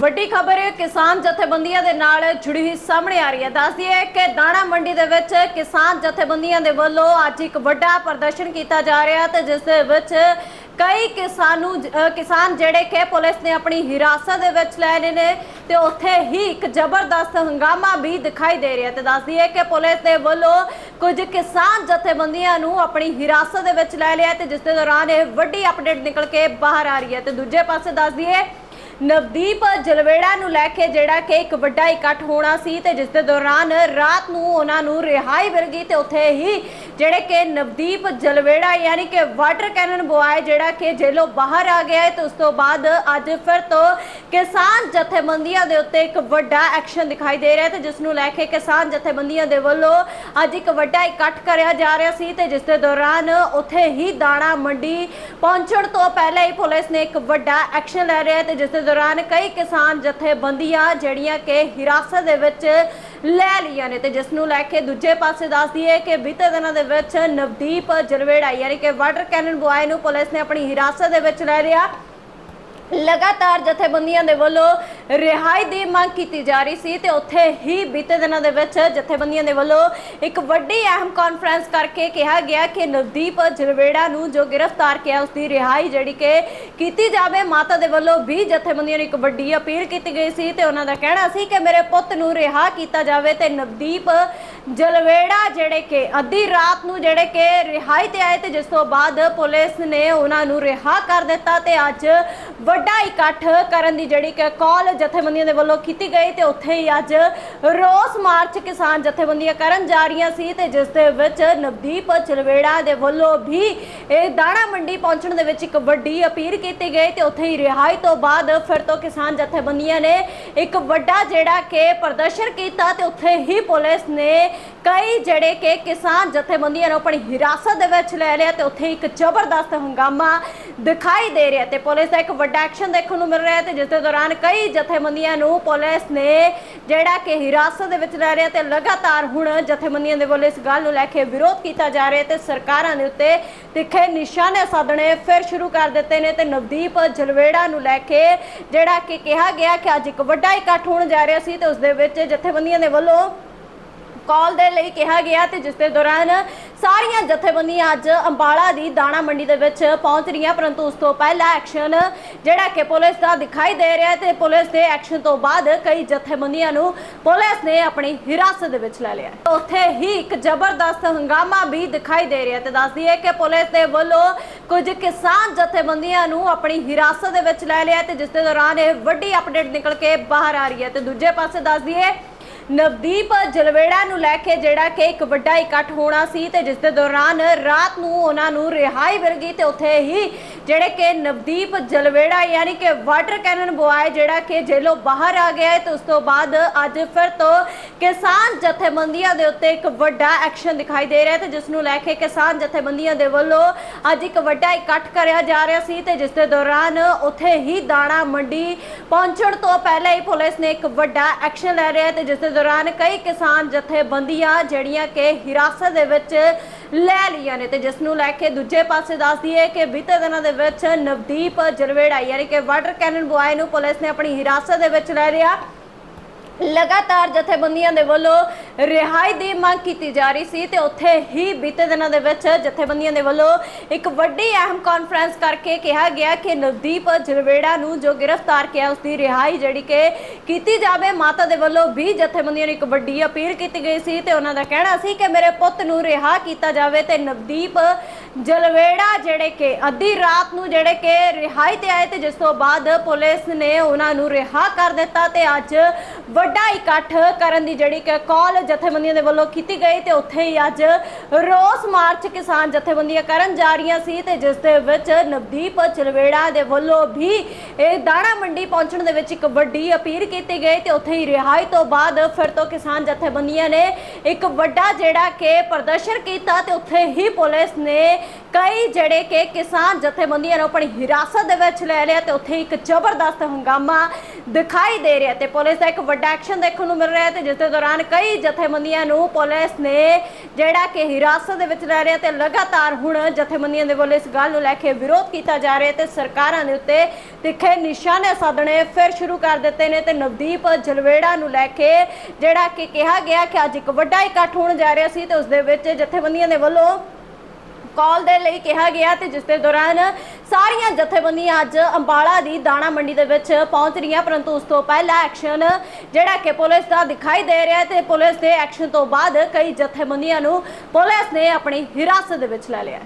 ਵੱਡੀ ਖਬਰ, ਕਿਸਾਨ ਜਥੇਬੰਦੀਆਂ ਦੇ ਨਾਲ ਜੁੜੀ ਹੋਈ ਸਾਹਮਣੇ ਆ ਰਹੀ ਹੈ। ਦੱਸਦੀ ਹੈ ਕਿ ਦਾਣਾ ਮੰਡੀ ਦੇ ਵਿੱਚ ਕਿਸਾਨ ਜਥੇਬੰਦੀਆਂ ਦੇ ਵੱਲੋਂ ਅੱਜ ਇੱਕ ਵੱਡਾ ਪ੍ਰਦਰਸ਼ਨ ਕੀਤਾ ਜਾ ਰਿਹਾ ਤੇ ਜਿਸ ਦੇ ਵਿੱਚ ਕਈ ਕਿਸਾਨ ਨੂੰ ਕਿਸਾਨ ਜਿਹੜੇ ਕਿ ਪੁਲਿਸ ਨੇ ਆਪਣੀ ਹਿਰਾਸਤ ਦੇ ਵਿੱਚ ਲੈ ਲਏ ਨੇ ਤੇ ਉੱਥੇ ਹੀ ਇੱਕ ਜ਼ਬਰਦਸਤ ਹੰਗਾਮਾ ਵੀ ਦਿਖਾਈ ਦੇ ਰਿਹਾ ਤੇ ਦੱਸਦੀ ਹੈ ਕਿ ਪੁਲਿਸ ਦੇ ਵੱਲੋਂ ਕੁਝ ਕਿਸਾਨ ਜਥੇਬੰਦੀਆਂ ਨੂੰ ਆਪਣੀ ਹਿਰਾਸਤ ਦੇ ਵਿੱਚ ਲੈ ਲਿਆ ਤੇ ਜਿਸ ਦੇ ਦੌਰਾਨ ਇਹ ਵੱਡੀ ਅਪਡੇਟ ਨਿਕਲ ਕੇ ਬਾਹਰ ਆ ਰਹੀ ਹੈ। ਤੇ ਦੂਜੇ ਪਾਸੇ ਦੱਸਦੀ ਹੈ ਨਵਦੀਪ ਜਲਵੇੜਾ ਨੂੰ ਲੈ ਕੇ ਜਿਹੜਾ ਕਿ ਇੱਕ ਵੱਡਾ ਇਕੱਠ ਹੋਣਾ ਸੀ ਤੇ ਜਿਸ ਦੇ ਦੌਰਾਨ ਰਾਤ ਨੂੰ ਉਹਨਾਂ ਨੂੰ ਰਿਹਾਈ ਮਿਲ ਗਈ ਤੇ ਉੱਥੇ ਹੀ ਜਿਹੜੇ ਕਿ ਨਵਦੀਪ ਜਲਵੇੜਾ ਯਾਨੀ ਕਿ ਵਾਟਰ ਕੈਨਨ ਬੁਆਏ ਜਿਹੜਾ ਕਿ ਜੇਲੋਂ ਬਾਹਰ ਆ ਗਿਆ ਹੈ ਤੇ ਉਸ ਤੋਂ ਬਾਅਦ ਅੱਜ ਫਿਰ ਤੋਂ ਕਿਸਾਨ ਜਥੇਬੰਦੀਆਂ ਦੇ ਉੱਤੇ ਇੱਕ ਵੱਡਾ ਐਕਸ਼ਨ ਦਿਖਾਈ ਦੇ ਰਿਹਾ ਹੈ ਤੇ ਜਿਸ ਨੂੰ ਲੈ ਕੇ ਕਿਸਾਨ ਜਥੇਬੰਦੀਆਂ ਦੇ ਵੱਲੋਂ ਅੱਜ ਇੱਕ ਵੱਡਾ ਇਕੱਠ ਕਰਿਆ ਜਾ ਰਿਹਾ ਸੀ ਤੇ ਜਿਸ ਦੇ ਦੌਰਾਨ ਉੱਥੇ ਹੀ ਦਾਣਾ ਮੰਡੀ ਪਹੁੰਚਣ ਤੋਂ ਪਹਿਲਾਂ ਹੀ ਪੁਲਿਸ ਨੇ ਇੱਕ ਵੱਡਾ ਐਕਸ਼ਨ ਲੈ ਰਿਹਾ ਹੈ ਤੇ ਜਿਸ ਦੇ ਦੌਰਾਨ ਕਈ ਕਿਸਾਨ ਜਥੇਬੰਦੀਆਂ ਜਿਹੜੀਆਂ ਕਿ ਹਿਰਾਸਤ ਦੇ ਵਿੱਚ ਲੈ ਲਈਆਂ ਨੇ ਤੇ ਜਿਸ ਨੂੰ ਲੈ ਕੇ ਦੂਜੇ ਪਾਸੇ ਦੱਸਦੀ ਹੈ ਕਿ ਬੀਤੇ ਦਿਨਾਂ ਦੇ ਵਿੱਚ ਨਵਦੀਪ ਜਲਵੇੜਾ ਯਾਨੀ ਕਿ ਵਾਟਰ ਕੈਨਨ ਬੁਆਏ ਨੂੰ ਪੁਲਿਸ ਨੇ ਆਪਣੀ ਹਿਰਾਸਤ ਦੇ ਵਿੱਚ ਲੈ ਲਿਆ। ਲਗਾਤਾਰ ਜਥੇਬੰਦੀਆਂ ਦੇ ਵੱਲੋਂ ਰਿਹਾਈ ਦੀ ਮੰਗ ਕੀਤੀ ਜਾ ਰਹੀ ਸੀ ਤੇ ਉੱਥੇ ਹੀ ਬੀਤੇ ਦਿਨਾਂ ਦੇ ਵਿੱਚ ਜਥੇਬੰਦੀਆਂ ਦੇ ਵੱਲੋਂ ਇੱਕ ਵੱਡੀ ਅਹਿਮ ਕਾਨਫਰੰਸ ਕਰਕੇ ਕਿਹਾ ਗਿਆ ਕਿ ਨਵਦੀਪ ਜਲਵੇੜਾ ਨੂੰ ਜੋ ਗ੍ਰਿਫਤਾਰ ਕੀਤਾ ਉਸ ਦੀ ਰਿਹਾਈ ਜਿਹੜੀ ਕਿ ਕੀਤੀ ਜਾਵੇ, ਮਾਤਾ ਦੇ ਵੱਲੋਂ ਵੀ ਜਥੇਬੰਦੀਆਂ ਨੂੰ ਇੱਕ ਵੱਡੀ ਅਪੀਲ ਕੀਤੀ ਗਈ ਸੀ ਤੇ ਉਹਨਾਂ ਦਾ ਕਹਿਣਾ ਸੀ ਕਿ ਮੇਰੇ ਪੁੱਤ ਨੂੰ ਰਿਹਾ ਕੀਤਾ ਜਾਵੇ ਤੇ ਨਵਦੀਪ ਜਲਵੇੜਾ ਜਿਹੜੇ ਕਿ ਅੱਧੀ ਰਾਤ ਨੂੰ ਜਿਹੜੇ ਕਿ ਰਿਹਾਈ ਤੇ ਆਏ ਤੇ ਜਿਸ ਤੋਂ ਬਾਅਦ ਪੁਲਿਸ ਨੇ ਉਹਨਾਂ ਨੂੰ ਰਿਹਾ ਕਰ ਦਿੱਤਾ ਤੇ ਅੱਜ ਵੱਡਾ ਇਕੱਠ ਕਰਨ ਦੀ ਜਿਹੜੀ ਕਿ ਕਾਲ ਜਥੇਬੰਦੀਆਂ ਦੇ ਵੱਲੋਂ ਕੀਤੀ ਗਈ ਤੇ ਉੱਥੇ ਹੀ ਅੱਜ ਰੋਸ ਮਾਰਚ ਕਿਸਾਨ ਜਥੇਬੰਦੀਆਂ ਕਰਨ ਜਾ ਰਹੀਆਂ ਸੀ ਤੇ ਜਿਸ ਦੇ ਵਿੱਚ ਨਵਦੀਪ ਚਲਵੇੜਾ ਦੇ ਵੱਲੋਂ ਵੀ ਇਹ ਦਾਣਾ ਮੰਡੀ ਪਹੁੰਚਣ ਦੇ ਵਿੱਚ ਇੱਕ ਵੱਡੀ ਅਪੀਲ ਕੀਤੀ ਗਈ ਤੇ ਉੱਥੇ ਹੀ ਰਿਹਾਈ ਤੋਂ ਬਾਅਦ ਫਿਰ ਤੋਂ ਕਿਸਾਨ ਜਥੇਬੰਦੀਆਂ ਨੇ ਇੱਕ ਵੱਡਾ ਜਿਹੜਾ ਕਿ ਪ੍ਰਦਰਸ਼ਨ ਕੀਤਾ ਤੇ ਉੱਥੇ ਹੀ ਪੁਲਿਸ ਨੇ ਕਈ ਜਿਹੜੇ ਕਿ ਕਿਸਾਨ ਜਥੇਬੰਦੀਆਂ ਨੂੰ ਆਪਣੀ ਹਿਰਾਸਤ ਦੇ ਵਿੱਚ ਲੈ ਲਿਆ ਤੇ ਉੱਥੇ ਇੱਕ ਜ਼ਬਰਦਸਤ ਹੰਗਾਮਾ ਦਿਖਾਈ ਦੇ ਰਿਹਾ ਤੇ ਪੁਲਿਸ ਦਾ ਇੱਕ ਵੱਡਾ ਐਕਸ਼ਨ ਦੇਖਣ ਨੂੰ ਮਿਲ ਰਿਹਾ ਤੇ ਜਿਸ ਦੇ ਦੌਰਾਨ ਕਈ ਜਥੇਬੰਦੀਆਂ ਨੂੰ ਪੁਲਿਸ ਨੇ ਜਿਹੜਾ ਕਿ ਹਿਰਾਸਤ ਦੇ ਵਿੱਚ ਲੈ ਰਿਹਾ ਤੇ ਲਗਾਤਾਰ ਹੁਣ ਜਥੇਬੰਦੀਆਂ ਦੇ ਵੱਲੋਂ ਇਸ ਗੱਲ ਨੂੰ ਲੈ ਕੇ ਵਿਰੋਧ ਕੀਤਾ ਜਾ ਰਿਹਾ ਤੇ ਸਰਕਾਰਾਂ ਦੇ ਉੱਤੇ ਤਿੱਖੇ ਨਿਸ਼ਾਨੇ ਸਾਧਣੇ ਫਿਰ ਸ਼ੁਰੂ ਕਰ ਦਿੱਤੇ ਨੇ ਤੇ ਨਵਦੀਪ ਜਲਵੇੜਾ ਨੂੰ ਲੈ ਕੇ ਜਿਹੜਾ ਕਿ ਕਿਹਾ ਗਿਆ ਕਿ ਅੱਜ ਇੱਕ ਵੱਡਾ ਇਕੱਠ ਹੋਣ ਜਾ ਰਿਹਾ ਸੀ ਤੇ ਉਸ ਦੇ ਵਿੱਚ ਜਥੇਬੰਦੀਆਂ ਦੇ ਵੱਲੋਂ ਕਾਲ ਦੇ ਲਈ ਕਿਹਾ ਗਿਆ ਤੇ ਜਿਸ ਦੇ ਦੌਰਾਨ ਸਾਰੀਆਂ ਜਥੇਬੰਦੀਆਂ ਅੱਜ ਅੰਬਾਲਾ ਦੀ ਦਾਣਾ ਮੰਡੀ ਦੇ ਵਿੱਚ ਪਹੁੰਚ ਰਹੀਆਂ, ਪਰੰਤੂ ਉਸ ਤੋਂ ਪਹਿਲਾਂ ਐਕਸ਼ਨ ਜਿਹੜਾ ਕਿ ਪੁਲਿਸ ਦਾ ਦਿਖਾਈ ਦੇ ਰਿਹਾ ਤੇ ਪੁਲਿਸ ਦੇ ਐਕਸ਼ਨ ਤੋਂ ਬਾਅਦ ਕਈ ਜਥੇਬੰਦੀਆਂ ਨੂੰ ਪੁਲਿਸ ਨੇ ਆਪਣੀ ਹਿਰਾਸਤ ਦੇ ਵਿੱਚ ਲੈ ਲਿਆ। ਉੱਥੇ ਹੀ ਇੱਕ ਜ਼ਬਰਦਸਤ ਹੰਗਾਮਾ ਵੀ ਦਿਖਾਈ ਦੇ ਰਿਹਾ ਤੇ ਦੱਸਦੀ ਹੈ ਕਿ ਪੁਲਿਸ ਦੇ ਵੱਲੋਂ ਕੁਝ ਕਿਸਾਨ ਜਥੇਬੰਦੀਆਂ ਨੂੰ ਆਪਣੀ ਹਿਰਾਸਤ ਦੇ ਵਿੱਚ ਲੈ ਲਿਆ ਤੇ ਜਿਸ ਦੇ ਦੌਰਾਨ ਇਹ ਵੱਡੀ ਅਪਡੇਟ ਨਿਕਲ ਕੇ ਬਾਹਰ ਆ ਰਹੀ ਹੈ। ਤੇ ਦੂਜੇ ਪਾਸੇ ਦੱਸਦੀ ਹੈ ਨਵਦੀਪ ਜਲਵੇੜਾ ਨੂੰ ਲੈ ਕੇ ਜਿਹੜਾ ਕਿ ਇੱਕ ਵੱਡਾ ਇਕੱਠ ਹੋਣਾ ਸੀ ਤੇ ਜਿਸ ਦੇ ਦੌਰਾਨ ਰਾਤ ਨੂੰ ਉਹਨਾਂ ਨੂੰ ਰਿਹਾਈ ਮਿਲ ਗਈ ਤੇ ਉੱਥੇ ਹੀ ਜਿਹੜੇ ਕਿ ਨਵਦੀਪ ਜਲਵੇੜਾ ਯਾਨੀ ਕਿ ਵਾਟਰ ਕੈਨਨ ਬੁਆਏ ਜਿਹੜਾ ਕਿ ਜੇਲੋਂ ਬਾਹਰ ਆ ਗਿਆ ਹੈ ਤੇ ਉਸ ਤੋਂ ਬਾਅਦ ਅੱਜ ਫਿਰ ਤੋਂ ਕਿਸਾਨ ਜਥੇਬੰਦੀਆਂ ਦੇ ਉੱਤੇ ਇੱਕ ਵੱਡਾ ਐਕਸ਼ਨ ਦਿਖਾਈ ਦੇ ਰਿਹਾ ਹੈ ਤੇ ਜਿਸ ਨੂੰ ਲੈ ਕੇ ਕਿਸਾਨ ਜਥੇਬੰਦੀਆਂ ਦੇ ਵੱਲੋਂ ਅੱਜ ਇੱਕ ਵੱਡਾ ਇਕੱਠ ਕਰਿਆ ਜਾ ਰਿਹਾ ਸੀ ਤੇ ਜਿਸ ਦੇ ਦੌਰਾਨ ਉੱਥੇ ਹੀ ਦਾਣਾ ਮੰਡੀ ਪਹੁੰਚਣ ਤੋਂ ਪਹਿਲਾਂ ਹੀ ਪੁਲਿਸ ਨੇ ਇੱਕ ਵੱਡਾ ਐਕਸ਼ਨ ਲੈ ਰਿਹਾ ਹੈ ਤੇ ਜਿਸ ਦੇ ਦੌਰਾਨ ਕਈ ਕਿਸਾਨ ਜਥੇਬੰਦੀਆਂ ਜਿਹੜੀਆਂ ਕਿ ਹਿਰਾਸਤ ਦੇ ਵਿੱਚ ਲੈ ਲਈਆਂ ਨੇ ਤੇ ਜਿਸ ਨੂੰ ਲੈ ਕੇ ਦੂਜੇ ਪਾਸੇ ਦੱਸਦੀ ਹੈ ਕਿ ਬੀਤੇ ਦਿਨਾਂ ਦੇ ਵਿੱਚ ਨਵਦੀਪ ਜਲਵੇੜਾ ਯਾਨੀ ਕਿ ਵਾਟਰ ਕੈਨਨ ਬੁਆਏ ਨੂੰ ਪੁਲਿਸ ਨੇ ਆਪਣੀ ਹਿਰਾਸਤ ਦੇ ਵਿੱਚ ਲੈ ਲਿਆ। ਲਗਾਤਾਰ ਜਥੇਬੰਦੀਆਂ ਦੇ ਵੱਲੋਂ ਰਿਹਾਈ ਦੀ ਮੰਗ ਕੀਤੀ ਜਾ ਰਹੀ ਸੀ ਤੇ ਉੱਥੇ ਹੀ ਬੀਤੇ ਦਿਨਾਂ ਦੇ ਵਿੱਚ ਜਥੇਬੰਦੀਆਂ ਦੇ ਵੱਲੋਂ ਇੱਕ ਵੱਡੀ ਅਹਿਮ ਕਾਨਫਰੰਸ ਕਰਕੇ ਕਿਹਾ ਗਿਆ ਕਿ ਨਵਦੀਪ ਜਲਵੇੜਾ ਨੂੰ ਜੋ ਗ੍ਰਿਫਤਾਰ ਕੀਤਾ ਉਸ ਦੀ ਰਿਹਾਈ ਜਿਹੜੀ ਕਿ ਕੀਤੀ ਜਾਵੇ, ਮਾਤਾ ਦੇ ਵੱਲੋਂ ਵੀ ਜਥੇਬੰਦੀਆਂ ਨੂੰ ਇੱਕ ਵੱਡੀ ਅਪੀਲ ਕੀਤੀ ਗਈ ਸੀ ਤੇ ਉਹਨਾਂ ਦਾ ਕਹਿਣਾ ਸੀ ਕਿ ਮੇਰੇ ਪੁੱਤ ਨੂੰ ਰਿਹਾ ਕੀਤਾ ਜਾਵੇ ਤੇ ਨਵਦੀਪ ਜਲਵੇੜਾ ਜਿਹੜੇ ਕਿ ਅੱਧੀ ਰਾਤ ਨੂੰ ਜਿਹੜੇ ਕਿ ਰਿਹਾਈ ਤੇ ਆਏ ਤੇ ਜਿਸ ਤੋਂ ਬਾਅਦ ਪੁਲਿਸ ਨੇ ਉਹਨਾਂ ਨੂੰ ਰਿਹਾ ਕਰ ਦਿੱਤਾ ਤੇ ਅੱਜ ਵੱਡਾ ਇਕੱਠ ਕਰਨ ਦੀ ਜਿਹੜੀ ਕਿ ਕਾਲ ਜਥੇਬੰਦੀਆਂ ਦੇ ਵੱਲੋਂ ਕੀਤੀ ਗਈ ਤੇ ਉੱਥੇ ਹੀ ਅੱਜ ਰੋਸ ਮਾਰਚ ਕਿਸਾਨ ਜਥੇਬੰਦੀਆਂ ਕਰਨ ਜਾ ਰਹੀਆਂ ਸੀ ਤੇ ਜਿਸ ਦੇ ਵਿੱਚ ਨਵਦੀਪ ਚਲਵੇੜਾ ਦੇ ਵੱਲੋਂ ਵੀ ਇਹ ਦਾਣਾ ਮੰਡੀ ਪਹੁੰਚਣ ਦੇ ਵਿੱਚ ਇੱਕ ਵੱਡੀ ਅਪੀਲ ਕੀਤੀ ਗਈ ਤੇ ਉੱਥੇ ਹੀ ਰਿਹਾਈ ਤੋਂ ਬਾਅਦ ਫਿਰ ਤੋਂ ਕਿਸਾਨ ਜਥੇਬੰਦੀਆਂ ਨੇ ਇੱਕ ਵੱਡਾ ਜਿਹੜਾ ਕਿ ਪ੍ਰਦਰਸ਼ਨ ਕੀਤਾ ਤੇ ਉੱਥੇ ਹੀ ਪੁਲਿਸ ਨੇ ਕਈ ਜਿਹੜੇ ਕਿ ਕਿਸਾਨ ਜਥੇਬੰਦੀਆਂ ਨੂੰ ਆਪਣੀ ਹਿਰਾਸਤ ਦੇ ਵਿੱਚ ਲੈ ਲਿਆ ਤੇ ਉੱਥੇ ਇੱਕ ਜ਼ਬਰਦਸਤ ਹੰਗਾਮਾ ਦਿਖਾਈ ਦੇ ਰਿਹਾ ਤੇ ਪੁਲਿਸ ਦਾ ਇੱਕ ਵੱਡਾ ਵੱਡਾ ਐਕਸ਼ਨ ਦੇਖਣ ਨੂੰ ਮਿਲ ਰਿਹਾ ਹੈ ਤੇ ਜਿਸ ਦੇ ਦੌਰਾਨ ਕਈ ਜਥੇਬੰਦੀਆਂ ਨੂੰ ਪੁਲਿਸ ਨੇ ਜਿਹੜਾ ਕਿ ਹਿਰਾਸਤ ਦੇ ਵਿੱਚ ਲੈ ਰਿਹਾ ਤੇ ਲਗਾਤਾਰ ਹੁਣ ਜਥੇਬੰਦੀਆਂ ਦੇ ਵੱਲੋਂ ਇਸ ਗੱਲ ਨੂੰ ਲੈ ਕੇ ਵਿਰੋਧ ਕੀਤਾ ਜਾ ਰਿਹਾ ਤੇ ਸਰਕਾਰਾਂ ਦੇ ਉੱਤੇ ਤਿੱਖੇ ਨਿਸ਼ਾਨੇ ਸਾਧਣੇ ਫਿਰ ਸ਼ੁਰੂ ਕਰ ਦਿੱਤੇ ਨੇ ਤੇ ਨਵਦੀਪ ਜਲਵੇੜਾ ਨੂੰ ਲੈ ਕੇ ਜਿਹੜਾ ਕਿ ਕਿਹਾ ਗਿਆ ਕਿ ਅੱਜ ਇੱਕ ਵੱਡਾ ਇਕੱਠ ਹੋਣ ਜਾ ਰਿਹਾ ਸੀ ਤੇ ਉਸ ਦੇ ਵਿੱਚ ਜਥੇਬੰਦੀਆਂ ਦੇ ਵੱਲੋਂ ਕਾਲ ਦੇ ਲਈ ਕਿਹਾ ਗਿਆ ਤੇ ਜਿਸ ਦੇ ਦੌਰਾਨ ਸਾਰੀਆਂ ਜਥੇਬੰਦੀਆਂ ਅੱਜ ਅੰਬਾਲਾ ਦੀ ਦਾਣਾ ਮੰਡੀ ਦੇ ਵਿੱਚ ਪਹੁੰਚ ਰਹੀਆਂ, ਪਰੰਤੂ ਉਸ ਤੋਂ ਪਹਿਲਾਂ ਐਕਸ਼ਨ ਜਿਹੜਾ ਕਿ ਪੁਲਿਸ ਦਾ ਦਿਖਾਈ ਦੇ ਰਿਹਾ ਹੈ ਤੇ ਪੁਲਿਸ ਦੇ ਐਕਸ਼ਨ ਤੋਂ ਬਾਅਦ ਕਈ ਜਥੇਬੰਦੀਆਂ ਨੂੰ ਪੁਲਿਸ ਨੇ ਆਪਣੀ ਹਿਰਾਸਤ ਦੇ ਵਿੱਚ ਲੈ ਲਿਆ